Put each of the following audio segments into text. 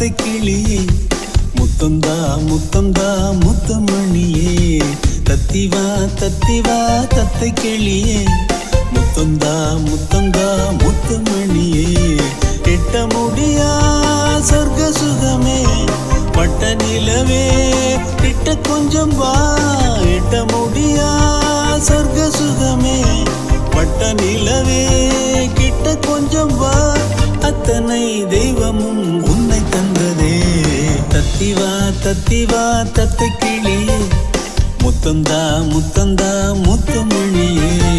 தத்தை கிளியே. முத்தந்தா முத்தந்தா முத்தமணியே. தத்திவா தத்திவா தத்தை கிளியே. முத்தந்தா முத்தந்தா முத்தமணியே. எட்ட முடியா சொர்க்க சுகமே. பட்ட நிலவே கிட்ட கொஞ்சம் வா. எட்ட முடியா சொர்க்க சுகமே. பட்ட நிலவே கிட்ட கொஞ்சம் வா. தத்தி வா தத்து கிளியே. முத்தந்தா முத்தந்தா முத்தமணியே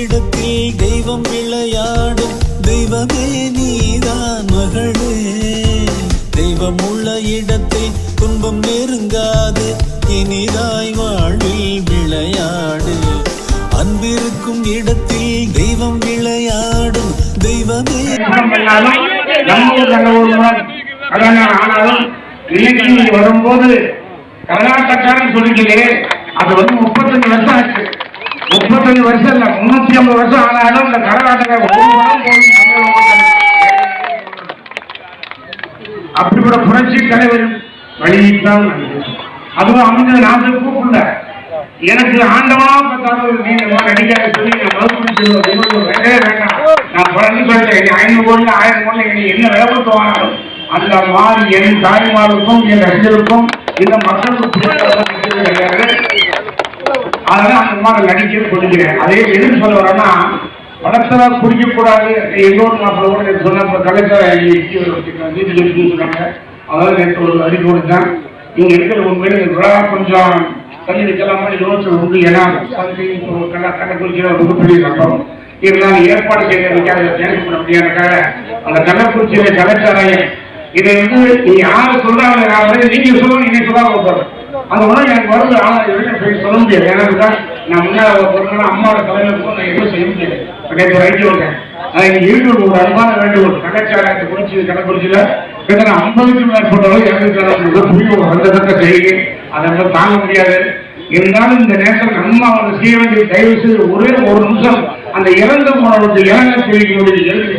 இடத்தில் தெய்வம் விளையாடும் தெய்வமே நீதான் மகளே. தெய்வம் உள்ள இடத்தில் துன்பம் நெருங்காது. இனிதாய் வாழ்வில் விளையாடு. அன்பிருக்கும் இடத்தில் தெய்வம் விளையாடும். தெய்வமே ஆனாலும் வரும்போது கர்நாடகான்னு சொல்லிக்கலே அது வந்து முப்பத்தஞ்சு வருஷம் ஆச்சு. முப்பத்தஞ்சு வருஷம் இல்ல முன்னூத்தி ஐம்பது வருஷம் ஆனாலும் இந்த கர்நாடகா அப்படிப்பட்ட புரட்சி தலைவர் வழியிட்டால் அதுவும் அமைஞ்ச நான் கூப்பிடல. எனக்கு ஆண்டவனா பார்த்தாலும் நீங்க நடிக்காத சொல்லி நான் மறுபடியும் சொல்லுவேன். வேண்டவே வேண்டாம். நான் பிறந்து சொல்லிட்டேன் ஐநூறு கோடி ஆயிரம் கோடி என்னை என்ன விலை வாங்கினாலும் அந்த மாதிரி என் தாய்மாருக்கும் என் ரசிகருக்கும் இந்த மக்களுக்கு அதனால அந்த மாதிரி நடிக்க சொல்லிக்கிறேன். அதே எதுக்கு சொல்ல வரேன்னா படத்துல குடிக்க கூடாது மாப்பிள்ள சொன்ன கலைஞர் நீதி சொன்னாங்க. அதாவது நேற்று ஒரு அறிக்கை கொடுத்தேன். இங்க இருக்கிற உண்மையில இந்த விழா கொஞ்சம் தள்ளி யோசனை உண்டு? ஏன்னா சந்தை கண்ண கண்ணக்குறிச்சியில் ஒரு இருந்தாலும் ஏற்பாடு செய்ய வைக்காத பண்ண முடியாதுக்காக அந்த கள்ளக்குறிச்சியில கலைச்சாராயம் இதை வந்து நீ யாரு சொல்றாங்க நான் வந்து நீங்க சொல்லுங்க நீங்க சொல்லாம அந்த உணவு எனக்கு வருது ஆனால் இது வரைக்கும் சொல்ல முடியாது. ஏன்னா நான் முன்னாள் பொருட்கள் அம்மாவோட தலைமையில கூட நான் எதுவும் செய்ய முடியாது. கிடையாது ரைட்டு விட்டேன் அது இங்க ஈடுபடு ஒரு அன்பான வேண்டுகோள் கள்ளச்சாராயத்தை குறிச்சி கடைப்பிடிச்சில கிட்டத்தட்ட ஐம்பதுக்கும் மேற்பட்டவர்கள் இறந்துருக்காங்க புரிய அந்த தக்க செய்யுங்க அதை நம்ம தாங்க முடியாது. இருந்தாலும் இந்த நேரத்தில் நம்ம அவங்க செய்ய வேண்டிய தயவு செய்து ஒரே ஒரு நிமிஷம் அந்த இறந்த உணவு இறங்க தெரிவிக்கக்கூடிய எழுதி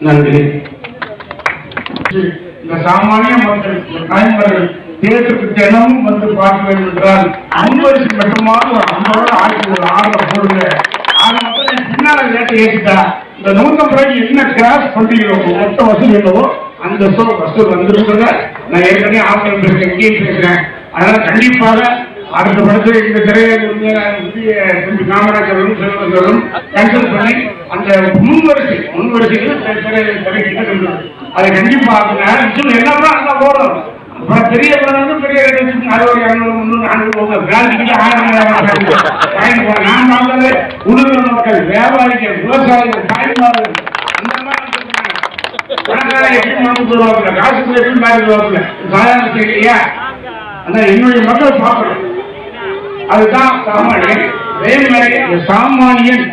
நன்றி. இந்த சாமானிய மக்கள் இந்த தாய்மார்கள் தேர்தலுக்கு தினமும் வந்து பார்க்க வேண்டும் என்றால் ஐம்பது மட்டுமாவது ஒரு ஐம்பது ஆயிரத்தி ஒரு ஆறுல போடுங்க ஆக மொத்தம் என் பின்னால லேட்டை ஏற்றிட்டா இந்த நூத்தம் ரூபாய்க்கு என்ன கிராஸ் பண்றீங்களோ மொத்த வசூல் என்னவோ அந்த சோ வசூல் வந்திருக்கிறத நான் ஏற்கனவே ஆசிரியர் பேசுறேன் இங்கேயும் பேசுறேன். அதனால கண்டிப்பாக அடுத்த படத்தில் இந்த திரையை புதிய தம்பி காமராஜரும் செல்வர்களும் கேன்சல் பண்ணி அந்த முன்வரிசை முன்வரிசையில் திரையை அதை கண்டிப்பாக என்னதான் அந்த போடணும் அப்புறம் பெரிய பெரிய அறுபது இரநூறு முந்நூறு நானூறு ஆயிரம் நான் பார்த்தது உடுகிற மக்கள் வியாபாரிகள் விவசாயிகள் தாய்மார்கள் எப்படி என்னுடைய மக்கள் சாப்பிடும் அதுதான் சாமானியன். சாமானியன்.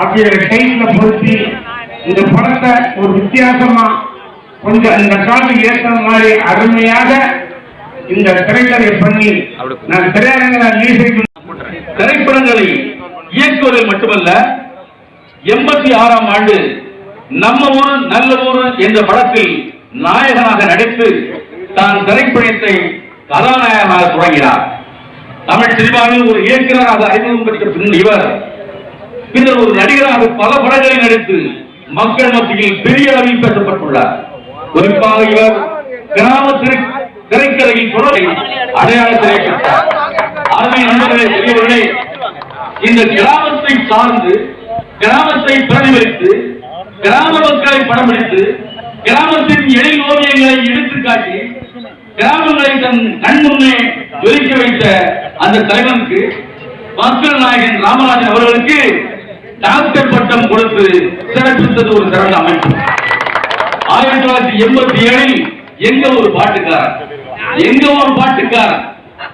அப்படிங்கிற டைம்ல பொருத்தி இந்த படத்தை ஒரு வித்தியாசமா கொஞ்சம் இந்த காலம் ஏற்ற மாதிரி அருமையாக இந்த திரைக்கதை பண்ணி நான் திரையரங்கில் திரைப்படங்களை இயக்குவதில் மட்டுமல்ல எண்பத்தி ஆறாம் ஆண்டு நம்ம ஊர் நல்ல ஊர் என்ற படத்தில் நாயகனாக நடித்து தான் திரைப்படத்தை கதாநாயகனாக தொடங்கினார். தமிழ் சினிமாவில் ஒரு இயக்குநராக அறிமுகம் பெற்ற பின் இவர் பின்னர் ஒரு நடிகராக பல படங்களில் நடித்து மக்கள் மத்தியில் பெரிய அளவில் பேசப்பட்டுள்ளார். குறிப்பாக இவர் கிராம திரை திரைக்கதையின் தொடரை அடையாளத்திலே பெற்றார் அருமை நண்பர்களே பெரியவர்களே இந்த கிராமத்தை சார்ந்து கிராமத்தை பிரதிபலித்து கிராம மக்களை படம் பிடித்து கிராமத்தின் எழில் ஓவியங்களை எடுத்துக்காட்டி கிராமங்களை தன் கண் முன்னே ஜொலிக்க வைத்த அந்த தலைவனுக்கு மக்கள் நாயகன் ராமராஜன் அவர்களுக்கு டாக்டர் பட்டம் கொடுத்து சிறப்பித்தது ஒரு சிறந்த அமைப்பு. ஆயிரத்தி தொள்ளாயிரத்தி எண்பத்தி ஏழில் எங்க ஒரு பாட்டுக்காரர் எங்க ஒரு பாட்டுக்காரர்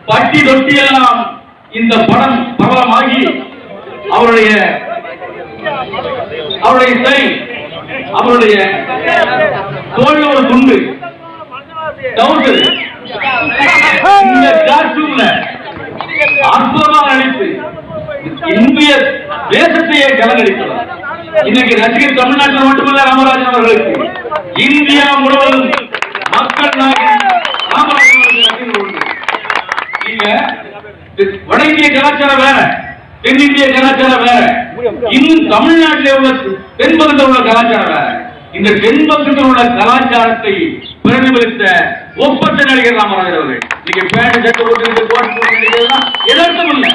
பட்டி தொட்டி எல்லாம் இந்த படம் பிரபலமாகி அவருடைய அவருடைய ஸ்டைல் அவருடைய தோழி ஒரு துண்டு டவுசர் இந்த காஸ்டியூம்ல அற்புதமாக நடித்து இந்திய தேசத்தையே கலங்கடித்தவர் இன்னைக்கு ரசிகர் தமிழ்நாட்டில் மட்டுமல்ல ராமராஜன் அவர்களுக்கு இந்தியா முழுவதும் மக்கள் நாயகன் ராமராஜன் அவர்களுக்கு நீங்க வட இந்திய கலாச்சாரம் வேற தென்னிந்திய கலாச்சாரம் வேற இன்னும் தமிழ்நாட்டில் உள்ள தென்பகுதியில் உள்ள கலாச்சாரம் வேற. இந்த தென்பகுதியில் உள்ள கலாச்சாரத்தை பிரதிபலித்த ஒப்பற்ற நடிகர் ராமராஜர் அவர்கள். நீங்க பேண்ட் சட்டை போட்டு கோட் போட்டு எதற்கும் இல்லை.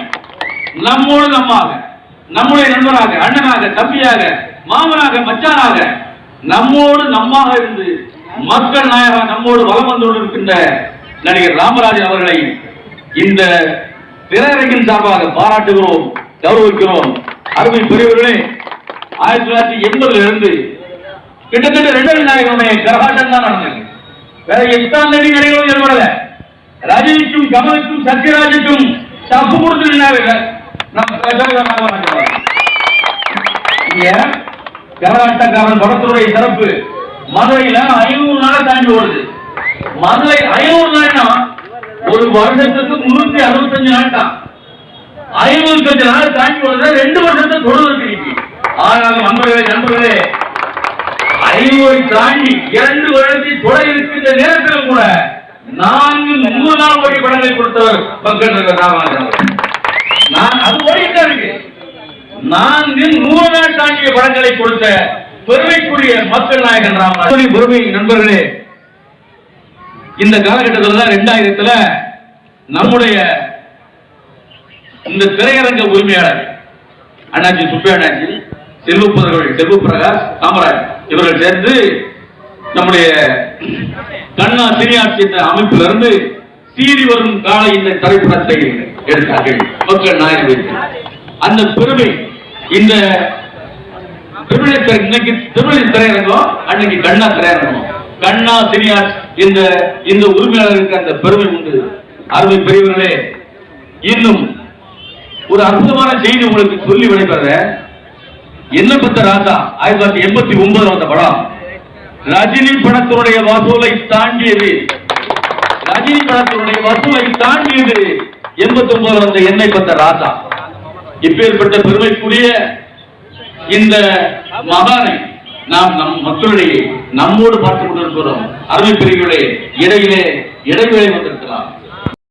நம்மோடு நம்மாக. நம்முடைய நண்பராக அண்ணனாக தம்பியாக மாமனாக மச்சானாக நம்மோடு நம்மாக இருந்து மக்கள் நாயகா நம்மோடு வலம் வந்து இருக்கின்ற நடிகர் ராமராஜன் அவர்களை இந்த திரையரங்கின் சார்பாக பாராட்டுகிறோம் கௌரவிக்கிறோம். அருமை பெரியவர்களே ஆயிரத்தி தொள்ளாயிரத்தி எண்பதுல இருந்து கிட்டத்தட்ட ரெண்டாவது நாயகனுடைய கரகாட்டம் தான் நடந்தது. வேற எட்டாம் நடிகை நடிகர்களும் ஏற்படல ரஜினிக்கும் கமலுக்கும் சத்யராஜுக்கும் தப்பு கொடுத்து நின்னாரு நம்ம கஜாக ராமராஜன் இங்க கரகாட்டக்காரன் படத்துடைய சிறப்பு மதுரையில ஐநூறு நாள் தாண்டி ஓடுது. மதுரை ஐநூறு நாள்னா ஒரு வருஷத்துக்கு முன்னூத்தி அறுபத்தஞ்சு நாள் தான் ஐநூத்தி நாள் தாண்டி ஓடுது ரெண்டு வருஷத்தை தொடர்ந்து இருக்கு. ஆனால் நண்பர்களே நண்பர்களே ஐநூறை தாண்டி இரண்டு வருடத்தை தொடர இருக்கின்ற நேரத்தில் கூட நான்கு நூறு நாள் ஓடி படங்களை கொடுத்தவர் மக்கள் தலைவர் ராமராஜன் அவர்கள். நான் அது ஓடிட்டு இருக்கு. நான்கு நூறு நாள் தாண்டிய படங்களை கொடுத்த பெருமைக்குரிய மக்கள் நாயகன் ராமன் பெருமை நண்பர்களே இந்த காலகட்டத்தில் தான் ரெண்டாயிரத்துல நம்முடைய இந்த திரையரங்க உரிமையாளர் அண்ணாஜி சுப்பே அண்ணாச்சி செல்வப்பதர்கள் செல்வ பிரகாஷ் காமராஜ் இவர்கள் சேர்ந்து நம்முடைய கண்ணா சினியாட்சி என்ற அமைப்பிலிருந்து சீறி வரும் காலை இந்த திரைப்படத்தை எடுத்தார்கள். மக்கள் நாயகர் அந்த பெருமை இந்த திருமணி இன்னைக்கு திருமணி திரையரங்கம் அன்னைக்கு கண்ணா திரையரங்கம். கண்ணா சினியார் இந்த இந்த உரிமையாளருக்கு அந்த பெருமை உண்டு. அருமை பெரியவர்களே இன்னும் ஒரு அற்புதமான செய்தி உங்களுக்கு சொல்லி விடைபெற என்ன பத்த ராசா ஆயிரத்தி தொள்ளாயிரத்தி எண்பத்தி ஒன்பது வந்த படம். ரஜினி படத்தினுடைய வசூலை தாண்டியது. ரஜினி படத்தினுடைய வசூலை தாண்டியது. எண்பத்தி ஒன்பதுல வந்த எண்ணெய் பத்த ராசா இப்பேற்பட்ட பெருமைக்குரிய இந்த மகானை நாம் நம் மக்களிடையே நம்மோடு பார்த்துக் கொண்டிருக்கிறோம். அருமை பிரிவுகளே இடையிலே இடைவேளை வந்திருக்கிறார்